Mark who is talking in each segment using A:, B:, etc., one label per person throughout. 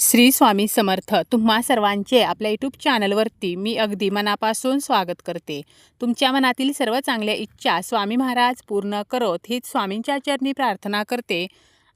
A: श्री स्वामी समर्थ. तुम्हा सर्वांचे आपल्या यूट्यूब चॅनलवरती मी अगदी मनापासून स्वागत करते. तुमच्या मनातील सर्व चांगल्या इच्छा स्वामी महाराज पूर्ण करोत हीच स्वामींच्या चरणी प्रार्थना करते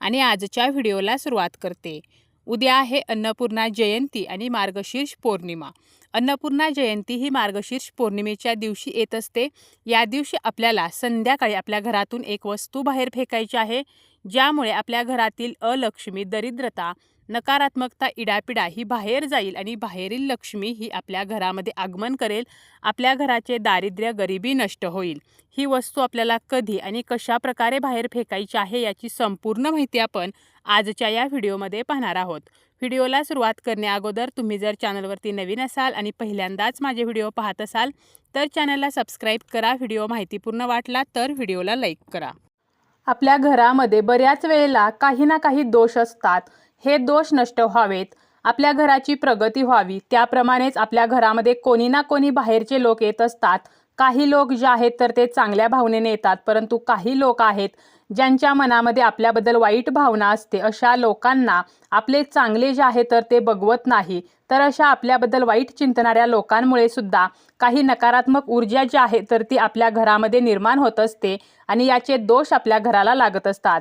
A: आणि आजच्या व्हिडिओला सुरुवात करते. उद्या आहे अन्नपूर्णा जयंती आणि मार्गशीर्ष पौर्णिमा. अन्नपूर्णा जयंती ही मार्गशीर्ष पौर्णिमेच्या दिवशी येत असते. या दिवशी आपल्याला संध्याकाळी आपल्या घरातून एक वस्तू बाहेर फेकायची आहे ज्यामुळे आपल्या घरातील अलक्ष्मी दरिद्रता नकारात्मकता इडापिडा ही बाहेर जाईल आणि बाहेरील लक्ष्मी ही आपल्या घरामध्ये आगमन करेल. आपल्या घराचे दारिद्र्य गरिबी नष्ट होईल. ही वस्तू आपल्याला कधी आणि कशा प्रकारे बाहेर फेकायची आहे याची संपूर्ण माहिती आपण आजच्या या व्हिडिओमध्ये पाहणार आहोत. व्हिडिओला सुरुवात करण्याअगोदर तुम्ही जर चॅनलवरती नवीन असाल आणि पहिल्यांदाच माझे व्हिडिओ पाहत असाल तर चॅनलला सबस्क्राईब करा व्हिडिओ माहितीपूर्ण वाटला तर व्हिडिओला लाईक करा. आपल्या घरामध्ये बऱ्याच वेळेला काही ना काही दोष असतात. हे दोष नष्ट व्हावेत. आपल्या घराची प्रगती व्हावी. त्याप्रमाणेच आपल्या घरामध्ये कोणी ना कोणी बाहेरचे लोक येत असतात. काही लोक जे आहेत तर ते चांगल्या भावनेने येतात परंतु काही लोक आहेत ज्यांच्या मनामध्ये आपल्याबद्दल वाईट भावना असते अशा लोकांना आपले चांगले जे आहे तर ते बघवत नाही. तर अशा आपल्याबद्दल वाईट चिंतणाऱ्या लोकांमुळे सुद्धा काही नकारात्मक ऊर्जा जी आहे तर ती आपल्या घरामध्ये निर्माण होत असते आणि याचे दोष आपल्या घराला लागत असतात.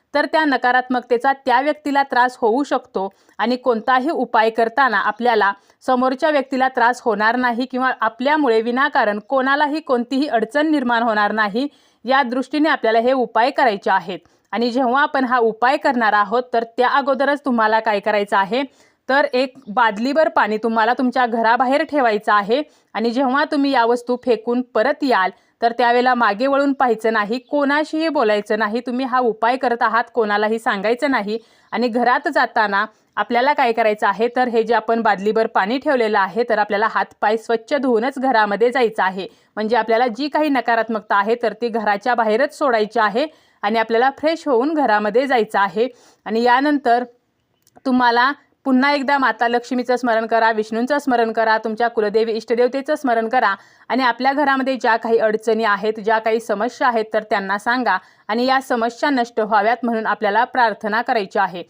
A: तर त्या नकारात्मकतेचा त्या व्यक्तीला त्रास होऊ शकतो आणि कोणताही उपाय करताना आपल्याला समोरच्या व्यक्तीला त्रास होणार नाही किंवा आपल्यामुळे विनाकारण कोणालाही कोणतीही अडचण निर्माण होणार नाही या दृष्टीने आपल्याला हे उपाय करायचे आहेत. आणि जेव्हा आपण हा उपाय करणार आहोत तर त्या अगोदरच तुम्हाला काय करायचं आहे? तर एक बादलीभर पाणी तुम्हाला तुमच्या घराबाहेर ठेवायचं आहे. आणि जेव्हा तुम्ही या वस्तू फेकून परत याल तर त्यावेळेला मागे वळून पाहायचं नाही कोणाशीही बोलायचं नाही. तुम्ही हा उपाय करत आहात कोणालाही सांगायचं नाही. आणि घरात जाताना आपल्याला काय करायचं आहे तर हे जे आपण बादलीभर पाणी ठेवलेलं आहे तर आपल्याला हातपाय स्वच्छ धुवूनच घरामध्ये जायचं आहे. म्हणजे आपल्याला जी काही नकारात्मकता आहे तर ती घराच्या बाहेरच सोडायची आहे आणि आपल्याला फ्रेश होऊन घरामध्ये जायचं आहे. आणि यानंतर तुम्हाला पुन्हा एकदा माता लक्ष्मीचं स्मरण करा विष्णूंचं स्मरण करा तुमच्या कुलदेवी इष्टदेवतेचं स्मरण करा आणि आपल्या घरामध्ये ज्या काही अडचणी आहेत ज्या काही समस्या आहेत तर त्यांना सांगा आणि या समस्या नष्ट व्हाव्यात म्हणून आपल्याला प्रार्थना करायची आहे.